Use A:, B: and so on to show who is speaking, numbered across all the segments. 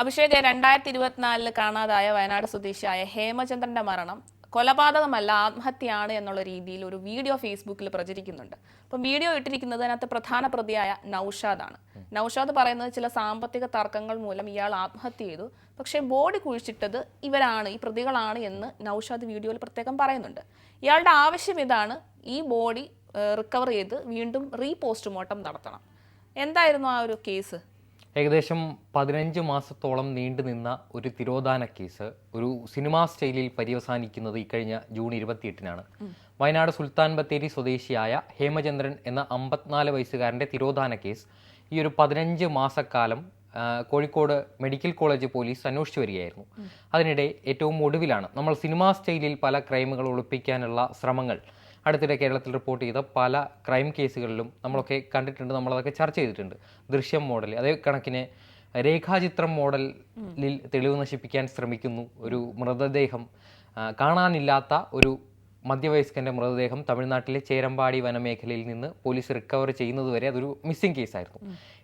A: അഭിഷേക് രണ്ടായിരത്തി ഇരുപത്തിനാലിൽ കാണാതായ വയനാട് സ്വദേശിയായ ഹേമചന്ദ്രന്റെ മരണം കൊലപാതകമല്ല ആത്മഹത്യയാണ് എന്നുള്ള രീതിയിൽ ഒരു വീഡിയോ ഫേസ്ബുക്കിൽ പ്രചരിക്കുന്നുണ്ട്. അപ്പം വീഡിയോ ഇട്ടിരിക്കുന്നത് അതിനകത്ത് പ്രധാന പ്രതിയായ നൌഷാദാണ്. നൌഷാദ് പറയുന്നത് ചില സാമ്പത്തിക തർക്കങ്ങൾ മൂലം ഇയാൾ ആത്മഹത്യ ചെയ്തു. പക്ഷേ ബോഡി കുഴിച്ചിട്ടത് ഇവരാണ് ഈ പ്രതികളാണ് എന്ന് നൌഷാദ് വീഡിയോയിൽ പ്രത്യേകം പറയുന്നുണ്ട്. ഇയാളുടെ ആവശ്യം ഇതാണ് ഈ ബോഡി റിക്കവർ ചെയ്ത് വീണ്ടും റീ പോസ്റ്റ്മോർട്ടം നടത്തണം. എന്തായിരുന്നു ആ ഒരു കേസ്?
B: ഏകദേശം പതിനഞ്ച് മാസത്തോളം നീണ്ടു നിന്ന ഒരു തിരോധാന കേസ് ഒരു സിനിമാ സ്റ്റൈലിൽ പര്യവസാനിക്കുന്നത് ഇക്കഴിഞ്ഞ ജൂൺ ഇരുപത്തിയെട്ടിനാണ്. വയനാട് സുൽത്താൻ ബത്തേരി സ്വദേശിയായ ഹേമചന്ദ്രൻ എന്ന അമ്പത്തിനാല് വയസ്സുകാരന്റെ തിരോധാന കേസ് ഈ ഒരു പതിനഞ്ച് മാസക്കാലം കോഴിക്കോട് മെഡിക്കൽ കോളേജ് പോലീസ് അന്വേഷിച്ചു വരികയായിരുന്നു. അതിനിടെ ഏറ്റവും ഒടുവിലാണ് നമ്മൾ സിനിമാ സ്റ്റൈലിൽ പല ക്രൈമുകൾ ഒളിപ്പിക്കാനുള്ള ശ്രമങ്ങൾ അടുത്തിടെ കേരളത്തിൽ റിപ്പോർട്ട് ചെയ്ത പല ക്രൈം കേസുകളിലും നമ്മളൊക്കെ കണ്ടിട്ടുണ്ട് നമ്മളതൊക്കെ ചർച്ച ചെയ്തിട്ടുണ്ട്. ദൃശ്യം മോഡൽ അതേ കണക്കിന് രേഖാചിത്രം മോഡലിൽ തെളിവ് നശിപ്പിക്കാൻ ശ്രമിക്കുന്നു ഒരു മൃതദേഹം. കാണാനില്ലാത്ത ഒരു മധ്യവയസ്കന്റെ മൃതദേഹം തമിഴ്നാട്ടിലെ ചേരമ്പാടി വനമേഖലയിൽ നിന്ന് പോലീസ് റിക്കവർ ചെയ്യുന്നതുവരെ അതൊരു മിസ്സിംഗ് കേസായിരുന്നു.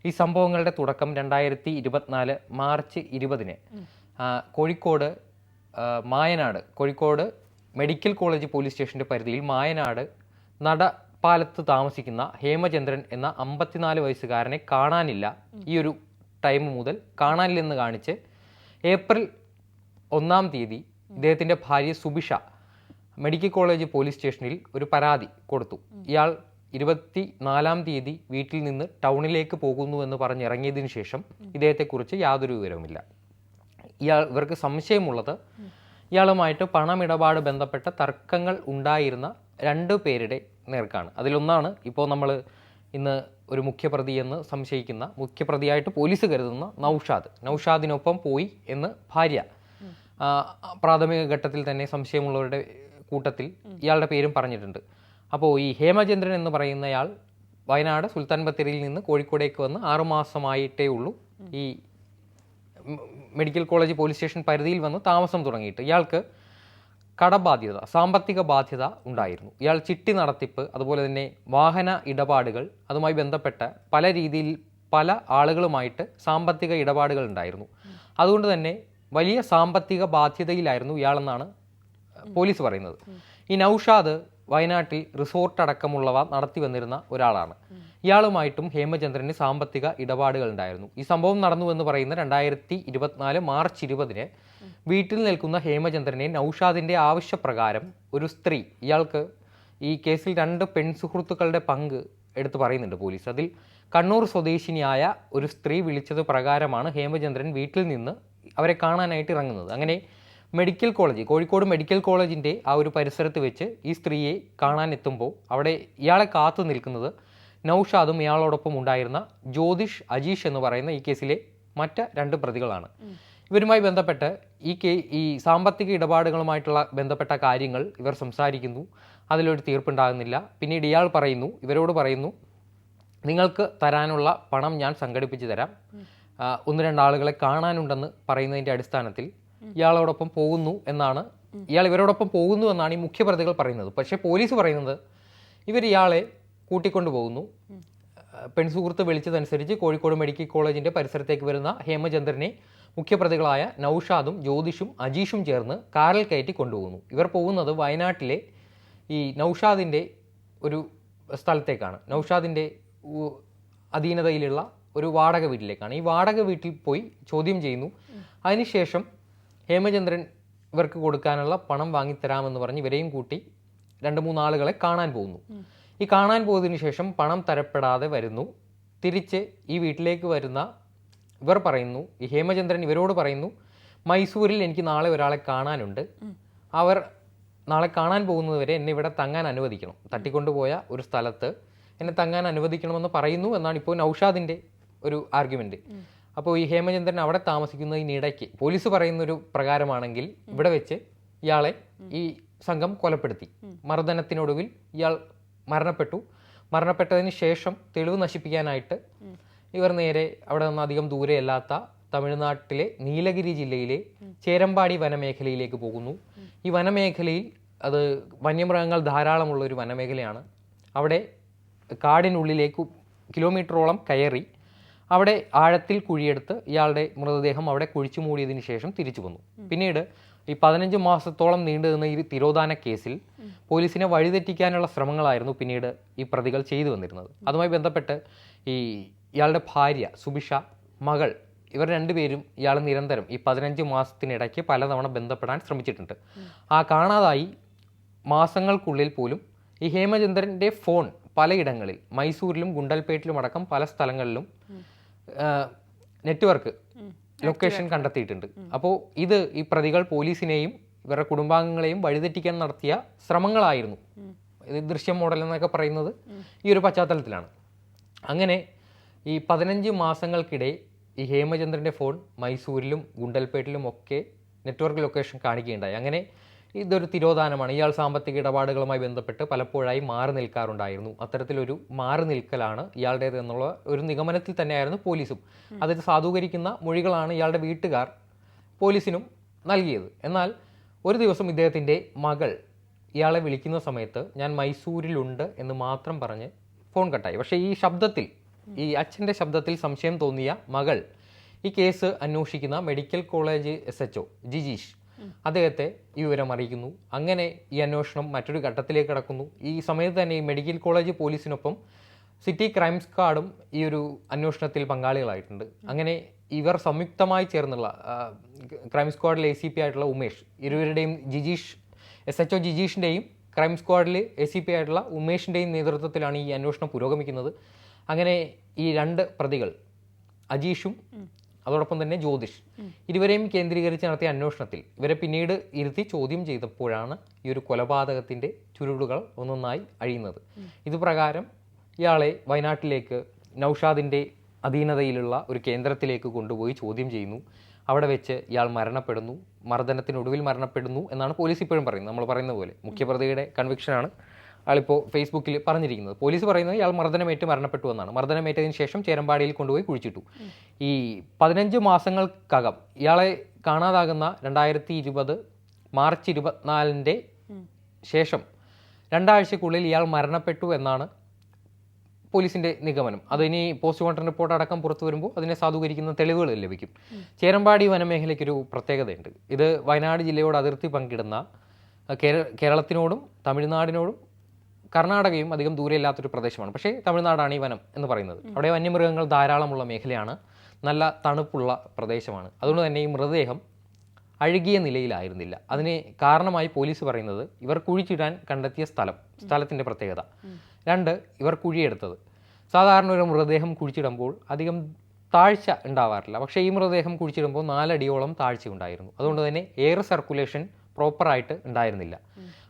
B: ഈ സംഭവങ്ങളുടെ തുടക്കം രണ്ടായിരത്തി ഇരുപത്തിനാല് മാർച്ച് ഇരുപതിന്. Kozhikode Mayanad Kozhikode medical college police സ്റ്റേഷന്റെ പരിധിയിൽ മായനാട് നട പാലത്ത് താമസിക്കുന്ന ഹേമചന്ദ്രൻ എന്ന അമ്പത്തിനാല് വയസ്സുകാരനെ കാണാനില്ല. ഈ ഒരു ടൈം മുതൽ കാണാനില്ലെന്ന് കാണിച്ച് ഏപ്രിൽ ഒന്നാം തീയതി ഇദ്ദേഹത്തിന്റെ ഭാര്യ സുബിഷ മെഡിക്കൽ കോളേജ് പോലീസ് സ്റ്റേഷനിൽ ഒരു പരാതി കൊടുത്തു. ഇയാൾ ഇരുപത്തി നാലാം തീയതി വീട്ടിൽ നിന്ന് ടൗണിലേക്ക് പോകുന്നു എന്ന് പറഞ്ഞിറങ്ങിയതിനു ശേഷം ഇദ്ദേഹത്തെക്കുറിച്ച് യാതൊരു വിവരവുമില്ല. ഇയാൾ ഇവർക്ക് സംശയമുള്ളത് ഇയാളുമായിട്ട് പണമിടപാട് ബന്ധപ്പെട്ട തർക്കങ്ങൾ ഉണ്ടായിരുന്ന രണ്ട് പേരുടെ നേർക്കാണ്. അതിലൊന്നാണ് ഇപ്പോൾ നമ്മൾ ഇന്ന് ഒരു മുഖ്യപ്രതി എന്ന് സംശയിക്കുന്ന മുഖ്യപ്രതിയായിട്ട് പോലീസ് കരുതുന്ന നൌഷാദ്. നൌഷാദിനൊപ്പം പോയി എന്ന് ഭാര്യ. പ്രാഥമിക ഘട്ടത്തിൽ തന്നെ സംശയമുള്ളവരുടെ കൂട്ടത്തിൽ ഇയാളുടെ പേരും പറഞ്ഞിട്ടുണ്ട്. അപ്പോൾ ഈ ഹേമചന്ദ്രൻ എന്ന് പറയുന്നയാൾ വയനാട് സുൽത്താൻ ബത്തേരിയിൽ നിന്ന് കോഴിക്കോടേക്ക് വന്ന് ആറുമാസമായിട്ടേ ഉള്ളൂ ഈ മെഡിക്കൽ കോളേജ് പോലീസ് സ്റ്റേഷൻ പരിധിയിൽ വന്ന് താമസം തുടങ്ങിയിട്ട് ഇയാൾക്ക് കടബാധ്യത സാമ്പത്തിക ബാധ്യത ഉണ്ടായിരുന്നു. ഇയാൾ ചിട്ടി നടത്തിപ്പ് അതുപോലെ തന്നെ വാഹന ഇടപാടുകൾ അതുമായി ബന്ധപ്പെട്ട പല രീതിയിൽ പല ആളുകളുമായിട്ട് സാമ്പത്തിക ഇടപാടുകൾ ഉണ്ടായിരുന്നു. അതുകൊണ്ട് തന്നെ വലിയ സാമ്പത്തിക ബാധ്യതയിലായിരുന്നു ഇയാളെന്നാണ് പോലീസ് പറയുന്നത്. ഈ നൌഷാദ് വയനാട്ടിൽ റിസോർട്ട് അടക്കമുള്ളവ നടത്തി വന്നിരുന്ന ഒരാളാണ്. ഇയാളുമായിട്ടും ഹേമചന്ദ്രന് സാമ്പത്തിക ഇടപാടുകൾ ഉണ്ടായിരുന്നു. ഈ സംഭവം നടന്നു എന്ന് പറയുന്ന രണ്ടായിരത്തി ഇരുപത്തിനാല് മാർച്ച് ഇരുപതിന് വീട്ടിൽ നിൽക്കുന്ന ഹേമചന്ദ്രനെ നൌഷാദിന്റെ ആവശ്യപ്രകാരം ഒരു സ്ത്രീ ഇയാൾക്ക് ഈ കേസിൽ രണ്ട് പെൺസുഹൃത്തുക്കളുടെ പങ്ക് എടുത്തു പറയുന്നുണ്ട് പോലീസ്. അതിൽ കണ്ണൂർ സ്വദേശിനിയായ ഒരു സ്ത്രീ വിളിച്ചത് പ്രകാരമാണ് ഹേമചന്ദ്രൻ വീട്ടിൽ നിന്ന് അവരെ കാണാനായിട്ട് ഇറങ്ങുന്നത്. അങ്ങനെ മെഡിക്കൽ കോളേജ് കോഴിക്കോട് മെഡിക്കൽ കോളേജിന്റെ ആ ഒരു പരിസരത്ത് വെച്ച് ഈ സ്ത്രീയെ കാണാൻ എത്തുമ്പോൾ അവിടെ ഇയാളെ കാത്തു നിൽക്കുന്നത് നൌഷാദും ഇയാളോടൊപ്പം ഉണ്ടായിരുന്ന ജ്യോതിഷ് അജീഷ് എന്ന് പറയുന്ന ഈ കേസിലെ മറ്റ് രണ്ട് പ്രതികളാണ്. ഇവരുമായി ബന്ധപ്പെട്ട് ഈ കേ ഈ സാമ്പത്തിക ഇടപാടുകളുമായിട്ടുള്ള ബന്ധപ്പെട്ട കാര്യങ്ങൾ ഇവർ സംസാരിക്കുന്നു. അതിലൊരു തീർപ്പുണ്ടാകുന്നില്ല. പിന്നീട് ഇയാൾ പറയുന്നു ഇവരോട് പറയുന്നു നിങ്ങൾക്ക് തരാനുള്ള പണം ഞാൻ സംഘടിപ്പിച്ചു തരാം. ഒന്ന് രണ്ട് ആളുകളെ കാണാനുണ്ടെന്ന് പറയുന്നതിന്റെ അടിസ്ഥാനത്തിൽ ഇയാളോടൊപ്പം പോകുന്നു എന്നാണ്. ഇയാൾ ഇവരോടൊപ്പം പോകുന്നു എന്നാണ് ഈ മുഖ്യപ്രതികൾ പറയുന്നത്. പക്ഷേ പോലീസ് പറയുന്നത് ഇവർ ഇയാളെ കൂട്ടിക്കൊണ്ടു പോകുന്നു. പെൺസുഹൃത്ത് വിളിച്ചതനുസരിച്ച് കോഴിക്കോട് മെഡിക്കൽ കോളേജിന്റെ പരിസരത്തേക്ക് വരുന്ന ഹേമചന്ദ്രനെ മുഖ്യപ്രതികളായ നൌഷാദും ജ്യോതിഷും അജീഷും ചേർന്ന് കാറിൽ കയറ്റി കൊണ്ടുപോകുന്നു. ഇവർ പോകുന്നത് വയനാട്ടിലെ ഈ നൌഷാദിന്റെ ഒരു സ്ഥലത്തേക്കാണ്. നൌഷാദിന്റെ അധീനതയിലുള്ള ഒരു വാടക വീട്ടിലേക്കാണ്. ഈ വാടക വീട്ടിൽ പോയി ചോദ്യം ചെയ്യുന്നു. അതിനുശേഷം ഹേമചന്ദ്രൻ ഇവർക്ക് കൊടുക്കാനുള്ള പണം വാങ്ങിത്തരാമെന്ന് പറഞ്ഞ് ഇവരെയും കൂട്ടി രണ്ട് മൂന്ന് ആളുകളെ കാണാൻ പോകുന്നു. ഈ കാണാൻ പോയതിനു ശേഷം പണം തരപ്പെടാതെ വരുന്നു. തിരിച്ച് ഈ വീട്ടിലേക്ക് വരുന്ന ഇവർ പറയുന്നു ഈ ഹേമചന്ദ്രൻ ഇവരോട് പറയുന്നു മൈസൂരിൽ എനിക്ക് നാളെ ഒരാളെ കാണാനുണ്ട്. അവർ നാളെ കാണാൻ പോകുന്നതുവരെ എന്നെ ഇവിടെ തങ്ങാൻ അനുവദിക്കണം. തട്ടിക്കൊണ്ടുപോയ ഒരു സ്ഥലത്ത് എന്നെ തങ്ങാൻ അനുവദിക്കണമെന്ന് പറയുന്നു എന്നാണ് ഇപ്പോൾ നൌഷാദിന്റെ ഒരു ആർഗ്യുമെന്റ് അപ്പോൾ ഈ ഹേമചന്ദ്രൻ അവിടെ താമസിക്കുന്നതിനിടയ്ക്ക് പോലീസ് പറയുന്നൊരു പ്രകാരമാണെങ്കിൽ ഇവിടെ വെച്ച് ഇയാളെ ഈ സംഘം കൊലപ്പെടുത്തി. മർദ്ദനത്തിനൊടുവിൽ ഇയാൾ മരണപ്പെട്ടു. മരണപ്പെട്ടതിന് ശേഷം തെളിവ് നശിപ്പിക്കാനായിട്ട് ഇവർ നേരെ അവിടെ നിന്ന് അധികം ദൂരെയല്ലാത്ത തമിഴ്നാട്ടിലെ നീലഗിരി ജില്ലയിലെ ചേരമ്പാടി വനമേഖലയിലേക്ക് പോകുന്നു. ഈ വനമേഖലയിൽ അത് വന്യമൃഗങ്ങൾ ധാരാളമുള്ള ഒരു വനമേഖലയാണ്. അവിടെ കാടിനുള്ളിലേക്ക് കിലോമീറ്ററോളം കയറി അവിടെ ആഴത്തിൽ കുഴിയെടുത്ത് ഇയാളുടെ മൃതദേഹം അവിടെ കുഴിച്ചു മൂടിയതിന് ശേഷം തിരിച്ചു വന്നു. പിന്നീട് ഈ പതിനഞ്ച് മാസത്തോളം നീണ്ടു നിന്ന ഈ തിരോധാന കേസിൽ പോലീസിനെ വഴിതെറ്റിക്കാനുള്ള ശ്രമങ്ങളായിരുന്നു പിന്നീട് ഈ പ്രതികൾ ചെയ്തു വന്നിരുന്നത്. അതുമായി ബന്ധപ്പെട്ട് ഈ ഇയാളുടെ ഭാര്യ സുബിഷ മകൾ ഇവർ രണ്ടുപേരും ഇയാൾ നിരന്തരം ഈ പതിനഞ്ച് മാസത്തിനിടയ്ക്ക് പലതവണ ബന്ധപ്പെടാൻ ശ്രമിച്ചിട്ടുണ്ട്. ആ കാണാതായി മാസങ്ങൾക്കുള്ളിൽ പോലും ഈ ഹേമചന്ദ്രന്റെ ഫോൺ പലയിടങ്ങളിൽ മൈസൂരിലും ഗുണ്ടൽപേട്ടിലും അടക്കം പല സ്ഥലങ്ങളിലും നെറ്റ്വർക്ക് ലൊക്കേഷൻ കണ്ടെത്തിയിട്ടുണ്ട്. അപ്പോൾ ഇത് ഈ പ്രതികൾ പോലീസിനെയും ഇവരുടെ കുടുംബാംഗങ്ങളെയും വഴിതെറ്റിക്കാൻ നടത്തിയ ശ്രമങ്ങളായിരുന്നു. ഇത് ദൃശ്യം മോഡൽ എന്നൊക്കെ പറയുന്നത് ഈ ഒരു പശ്ചാത്തലത്തിലാണ്. അങ്ങനെ ഈ പതിനഞ്ച് മാസങ്ങൾക്കിടെ ഈ ഹേമചന്ദ്രന്റെ ഫോൺ മൈസൂരിലും ഗുണ്ടൽപേട്ടിലും ഒക്കെ നെറ്റ്വർക്ക് ലൊക്കേഷൻ കാണിക്കുകയുണ്ടായി. അങ്ങനെ ഇതൊരു തിരോധാനമാണ്. ഇയാൾ സാമ്പത്തിക ഇടപാടുകളുമായി ബന്ധപ്പെട്ട് പലപ്പോഴായി മാറി നിൽക്കാറുണ്ടായിരുന്നു. അത്തരത്തിലൊരു മാറി നിൽക്കലാണ് ഇയാളുടേത് എന്നുള്ള ഒരു നിഗമനത്തിൽ തന്നെയായിരുന്നു പോലീസും. അതിൽ സാധൂകരിക്കുന്ന മൊഴികളാണ് ഇയാളുടെ വീട്ടുകാർ പോലീസിനും നൽകിയത്. എന്നാൽ ഒരു ദിവസം ഇദ്ദേഹത്തിന്റെ മകൾ ഇയാളെ വിളിക്കുന്ന സമയത്ത് ഞാൻ മൈസൂരിലുണ്ട് എന്ന് മാത്രം പറഞ്ഞ് ഫോൺ കട്ടായി. പക്ഷേ ഈ ശബ്ദത്തിൽ ഈ അച്ഛന്റെ ശബ്ദത്തിൽ സംശയം തോന്നിയ മകൾ ഈ കേസ് അന്വേഷിക്കുന്ന medical college S H O Jijeesh അദ്ദേഹത്തെ ഈ വിവരം അറിയിക്കുന്നു. അങ്ങനെ ഈ അന്വേഷണം മറ്റൊരു ഘട്ടത്തിലേക്ക് കടക്കുന്നു. ഈ സമയത്ത് തന്നെ ഈ മെഡിക്കൽ കോളേജ് പോലീസിനൊപ്പം സിറ്റി ക്രൈം സ്ക്വാഡും ഈ ഒരു അന്വേഷണത്തിൽ പങ്കാളികളായിട്ടുണ്ട്. അങ്ങനെ ഇവർ സംയുക്തമായി ചേർന്നുള്ള ക്രൈം സ്ക്വാഡിലെ എ സി പി ആയിട്ടുള്ള ഉമേഷ് ഇരുവരുടെയും ജിജീഷ് എസ് എച്ച് ഒ ജിജീഷിന്റെയും ക്രൈം സ്ക്വാഡിൽ എ സി പി ആയിട്ടുള്ള ഉമേഷിന്റെയും നേതൃത്വത്തിലാണ് ഈ അന്വേഷണം പുരോഗമിക്കുന്നത്. അങ്ങനെ ഈ രണ്ട് പ്രതികൾ അജീഷും അതോടൊപ്പം തന്നെ ജ്യോതിഷ്. ഇരുവരെയും കേന്ദ്രീകരിച്ച് നടത്തിയ അന്വേഷണത്തിൽ ഇവരെ പിന്നീട് ഇരുത്തി ചോദ്യം ചെയ്തപ്പോഴാണ് ഈ ഒരു കൊലപാതകത്തിന്റെ ചുരുളുകൾ ഒന്നൊന്നായി അഴിയുന്നത്. ഇത് പ്രകാരം ഇയാളെ വയനാട്ടിലേക്ക് നൌഷാദിന്റെ അധീനതയിലുള്ള ഒരു കേന്ദ്രത്തിലേക്ക് കൊണ്ടുപോയി ചോദ്യം ചെയ്യുന്നു. അവിടെ വെച്ച് ഇയാൾ മരണപ്പെടുന്നു. മർദ്ദനത്തിനൊടുവിൽ മരണപ്പെടുന്നു എന്നാണ് പോലീസ് ഇപ്പോഴും പറയുന്നത്. നമ്മൾ പറയുന്ന പോലെ മുഖ്യപ്രതിയുടെ കൺവിക്ഷനാണ് ആളിപ്പോൾ ഫേസ്ബുക്കിൽ പറഞ്ഞിരിക്കുന്നത്. പോലീസ് പറയുന്നത് ഇയാൾ മർദ്ദനമേറ്റ് മരണപ്പെട്ടു എന്നാണ്. മർദ്ദനമേറ്റതിന് ശേഷം ചേരമ്പാടിയിൽ കൊണ്ടുപോയി കുഴിച്ചിട്ടു. ഈ പതിനഞ്ച് മാസങ്ങൾക്കകം ഇയാളെ കാണാതാകുന്ന രണ്ടായിരത്തി ഇരുപത് മാർച്ച് ഇരുപത്തിനാലിന്റെ ശേഷം രണ്ടാഴ്ചക്കുള്ളിൽ ഇയാൾ മരണപ്പെട്ടു എന്നാണ് പോലീസിന്റെ നിഗമനം. അതിനി പോസ്റ്റ്മോർട്ടം റിപ്പോർട്ട് അടക്കം പുറത്തു വരുമ്പോൾ അതിനെ സാധൂകരിക്കുന്ന തെളിവുകൾ ലഭിക്കും. ചേരമ്പാടി വനമേഖലയ്ക്കൊരു പ്രത്യേകതയുണ്ട്. ഇത് വയനാട് ജില്ലയോട് അതിർത്തി പങ്കിടുന്ന കേരളത്തിനോടും തമിഴ്നാടിനോടും കർണാടകയും അധികം ദൂരെ ഇല്ലാത്തൊരു പ്രദേശമാണ്. പക്ഷേ തമിഴ്നാടാണ് ഈ വനം എന്ന് പറയുന്നത്. അവിടെ വന്യമൃഗങ്ങൾ ധാരാളമുള്ള മേഖലയാണ്. നല്ല തണുപ്പുള്ള പ്രദേശമാണ്. അതുകൊണ്ട് തന്നെ ഈ മൃതദേഹം അഴുകിയ നിലയിലായിരുന്നില്ല. അതിന് കാരണമായി പോലീസ് പറയുന്നത് ഇവർ കുഴിച്ചിടാൻ കണ്ടെത്തിയ സ്ഥലം സ്ഥലത്തിന്റെ പ്രത്യേകത. രണ്ട് ഇവർ കുഴിയെടുത്തത്. സാധാരണ ഒരു മൃതദേഹം കുഴിച്ചിടുമ്പോൾ അധികം താഴ്ച ഉണ്ടാവാറില്ല. പക്ഷേ ഈ മൃതദേഹം കുഴിച്ചിടുമ്പോൾ നാലടിയോളം താഴ്ച ഉണ്ടായിരുന്നു. അതുകൊണ്ട് തന്നെ എയർ സർക്കുലേഷൻ പ്രോപ്പറായിട്ട് ഉണ്ടായിരുന്നില്ല.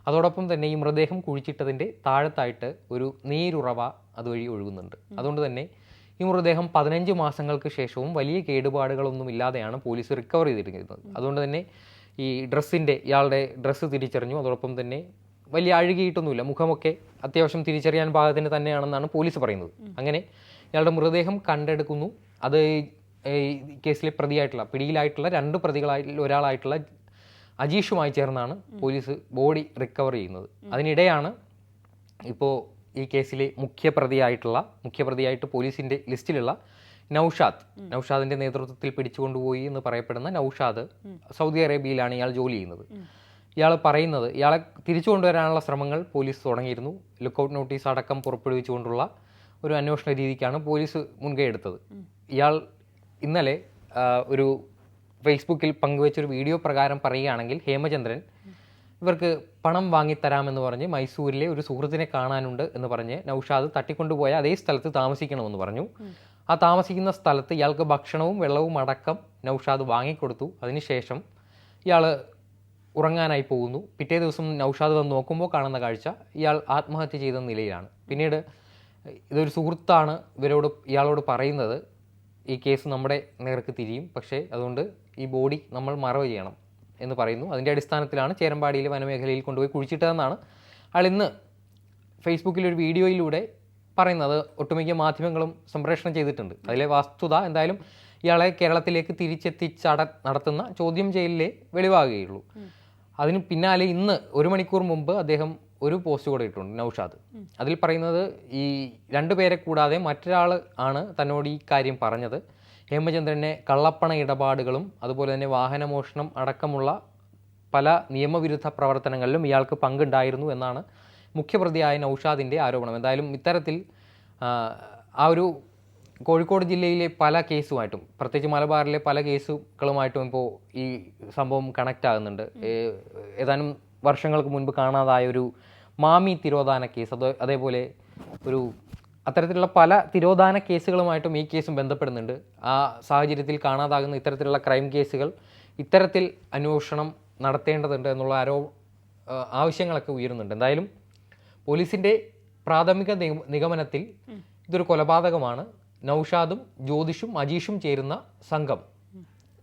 B: അതോടൊപ്പം തന്നെ ഈ മൃതദേഹം കുഴിച്ചിട്ടതിന്റെ താഴത്തായിട്ട് ഒരു നീരുറവ അതുവഴി ഒഴുകുന്നുണ്ട്. അതുകൊണ്ട് തന്നെ ഈ മൃതദേഹം പതിനഞ്ച് മാസങ്ങൾക്ക് ശേഷവും വലിയ കേടുപാടുകളൊന്നും ഇല്ലാതെയാണ് പോലീസ് റിക്കവർ ചെയ്തിരിക്കുന്നത്. അതുകൊണ്ട് തന്നെ ഈ ഡ്രസ്സിന്റെ ഇയാളുടെ ഡ്രസ്സ് തിരിച്ചറിഞ്ഞു. അതോടൊപ്പം തന്നെ വലിയ അഴുകിയിട്ടൊന്നുമില്ല. മുഖമൊക്കെ അത്യാവശ്യം തിരിച്ചറിയാൻ പാകത്തിന് തന്നെയാണെന്നാണ് പോലീസ് പറയുന്നത്. അങ്ങനെ ഇയാളുടെ മൃതദേഹം കണ്ടെടുക്കുന്നു. അത് ഈ കേസിലെ പ്രതിയായിട്ടുള്ള പിടിയിലായിട്ടുള്ള രണ്ട് പ്രതികളായിട്ടുള്ള ഒരാളായിട്ടുള്ള അജീഷുമായി ചേർന്നാണ് പോലീസ് ബോഡി റിക്കവർ ചെയ്യുന്നത്. അതിനിടെയാണ് ഇപ്പോൾ ഈ കേസിലെ മുഖ്യപ്രതിയായിട്ടുള്ള മുഖ്യപ്രതിയായിട്ട് പോലീസിന്റെ ലിസ്റ്റിലുള്ള നൌഷാദ്. നൌഷാദിന്റെ നേതൃത്വത്തിൽ പിടിച്ചുകൊണ്ടുപോയി എന്ന് പറയപ്പെടുന്ന നൌഷാദ് സൗദി അറേബ്യയിലാണ് ഇയാൾ ജോലി ചെയ്യുന്നത്. ഇയാൾ പറയുന്നത് ഇയാളെ തിരിച്ചു കൊണ്ടുവരാനുള്ള ശ്രമങ്ങൾ പോലീസ് തുടങ്ങിയിരുന്നു. ലുക്കൗട്ട് നോട്ടീസ് അടക്കം പുറപ്പെടുവിച്ചുകൊണ്ടുള്ള ഒരു അന്വേഷണ രീതിക്കാണ് പോലീസ് മുൻകൈ എടുത്തത്. ഇയാൾ ഇന്നലെ ഒരു ഫേസ്ബുക്കിൽ പങ്കുവച്ചൊരു വീഡിയോ പ്രകാരം പറയുകയാണെങ്കിൽ ഹേമചന്ദ്രൻ ഇവർക്ക് പണം വാങ്ങിത്തരാമെന്ന് പറഞ്ഞ് മൈസൂരിലെ ഒരു സുഹൃത്തിനെ കാണാനുണ്ട് എന്ന് പറഞ്ഞ് നൌഷാദ് തട്ടിക്കൊണ്ടുപോയ അതേ സ്ഥലത്ത് താമസിക്കണമെന്ന് പറഞ്ഞു. ആ താമസിക്കുന്ന സ്ഥലത്ത് ഇയാൾക്ക് ഭക്ഷണവും വെള്ളവും അടക്കം നൌഷാദ് വാങ്ങിക്കൊടുത്തു. അതിനുശേഷം ഇയാൾ ഉറങ്ങാനായി പോകുന്നു. പിറ്റേ ദിവസം നൌഷാദ് വന്ന് നോക്കുമ്പോൾ കാണുന്ന കാഴ്ച ഇയാൾ ആത്മഹത്യ ചെയ്ത നിലയിലാണ്. പിന്നീട് ഇതൊരു സുഹൃത്താണ് ഇവരോട് ഇയാളോട് പറയുന്നത് ഈ കേസ് നമ്മുടെ നേർക്ക് തിരിയും. പക്ഷേ അതുകൊണ്ട് ഈ ബോഡി നമ്മൾ മറവ് ചെയ്യണം എന്ന് പറയുന്നു. അതിന്റെ അടിസ്ഥാനത്തിലാണ് ചേരമ്പാടിയിലെ വനമേഖലയിൽ കൊണ്ടുപോയി കുഴിച്ചിട്ടതെന്നാണ് ആൾ ഇന്ന് ഫേസ്ബുക്കിൽ ഒരു വീഡിയോയിലൂടെ പറയുന്നത്. ഒട്ടുമിക്ക മാധ്യമങ്ങളും സംപ്രേഷണം ചെയ്തിട്ടുണ്ട്. അതിലെ വസ്തുത എന്തായാലും ഇയാളെ കേരളത്തിലേക്ക് തിരിച്ചെത്തിച്ചട നടത്തുന്ന ചോദ്യം ചെയ്യലിലെ വെളിവാകുകയുള്ളൂ. അതിന് പിന്നാലെ ഇന്ന് ഒരു മണിക്കൂർ മുമ്പ് അദ്ദേഹം ഒരു പോസ്റ്റ് കൂടെ ഇട്ടുണ്ട് നൗഷാദ്. അതിൽ പറയുന്നത് ഈ രണ്ടുപേരെ കൂടാതെ മറ്റൊരാൾ ആണ് തന്നോട് ഈ കാര്യം പറഞ്ഞത്. ഹേമചന്ദ്രനെ കള്ളപ്പണ ഇടപാടുകളും അതുപോലെ തന്നെ വാഹനമോഷണം അടക്കമുള്ള പല നിയമവിരുദ്ധ പ്രവർത്തനങ്ങളിലും ഇയാൾക്ക് പങ്കുണ്ടായിരുന്നു എന്നാണ് മുഖ്യപ്രതിയായ നൌഷാദിന്റെ ആരോപണം. എന്തായാലും ഇത്തരത്തിൽ ആ, ഒരു കോഴിക്കോട് ജില്ലയിലെ പല കേസുമായിട്ടും പ്രത്യേകിച്ച് മലബാറിലെ പല കേസുകളുമായിട്ടും ഇപ്പോൾ ഈ സംഭവം കണക്റ്റ് ആകുന്നുണ്ട്. ഏതാനും വർഷങ്ങൾക്ക് മുൻപ് കാണാതായ ഒരു മാമി തിരോധാന കേസ് അത് അതേപോലെ ഒരു അത്തരത്തിലുള്ള പല തിരോധാന കേസുകളുമായിട്ടും ഈ കേസും ബന്ധപ്പെടുന്നുണ്ട്. ആ സാഹചര്യത്തിൽ കാണാതാകുന്ന ഇത്തരത്തിലുള്ള ക്രൈം കേസുകൾ ഇത്തരത്തിൽ അന്വേഷണം നടത്തേണ്ടതുണ്ട് എന്നുള്ള ആരോ ആവശ്യങ്ങളൊക്കെ ഉയരുന്നുണ്ട്. എന്തായാലും പോലീസിന്റെ പ്രാഥമിക നിഗമനത്തിൽ ഇതൊരു കൊലപാതകമാണ്. നൌഷാദും ജ്യോതിഷും അജീഷും ചേരുന്ന സംഘം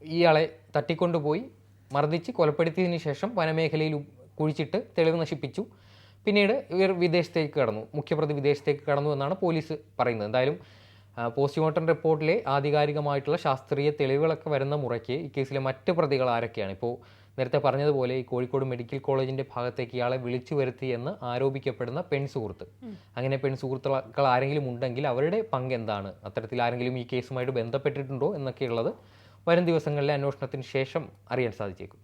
B: ഇയാളെ തട്ടിക്കൊണ്ടുപോയി മർദ്ദിച്ച് കൊലപ്പെടുത്തിയതിനു ശേഷം വനമേഖലയിൽ കുഴിച്ചിട്ട് തെളിവ് നശിപ്പിച്ചു. പിന്നീട് ഇവർ വിദേശത്തേക്ക് കടന്നു. മുഖ്യപ്രതി വിദേശത്തേക്ക് കടന്നു എന്നാണ് പോലീസ് പറയുന്നത്. എന്തായാലും പോസ്റ്റ്മോർട്ടം റിപ്പോർട്ടിലെ ആധികാരികമായിട്ടുള്ള ശാസ്ത്രീയ തെളിവുകളൊക്കെ വരുന്ന മുറയ്ക്ക് ഈ കേസിലെ മറ്റ് പ്രതികൾ ആരൊക്കെയാണ്? ഇപ്പോൾ നേരത്തെ പറഞ്ഞതുപോലെ ഈ കോഴിക്കോട് മെഡിക്കൽ കോളേജിന്റെ ഭാഗത്തേക്ക് ഇയാളെ വിളിച്ചു വരുത്തി എന്ന് ആരോപിക്കപ്പെടുന്ന പെൺ സുഹൃത്ത്. അങ്ങനെ പെൺ സുഹൃത്തുക്കൾ ആരെങ്കിലും ഉണ്ടെങ്കിൽ അവരുടെ പങ്ക് എന്താണ്? അത്തരത്തിൽ ആരെങ്കിലും ഈ കേസുമായിട്ട് ബന്ധപ്പെട്ടിട്ടുണ്ടോ എന്നൊക്കെയുള്ളത് വരും ദിവസങ്ങളിലെ അന്വേഷണത്തിന് ശേഷം അറിയാൻ സാധിച്ചേക്കും.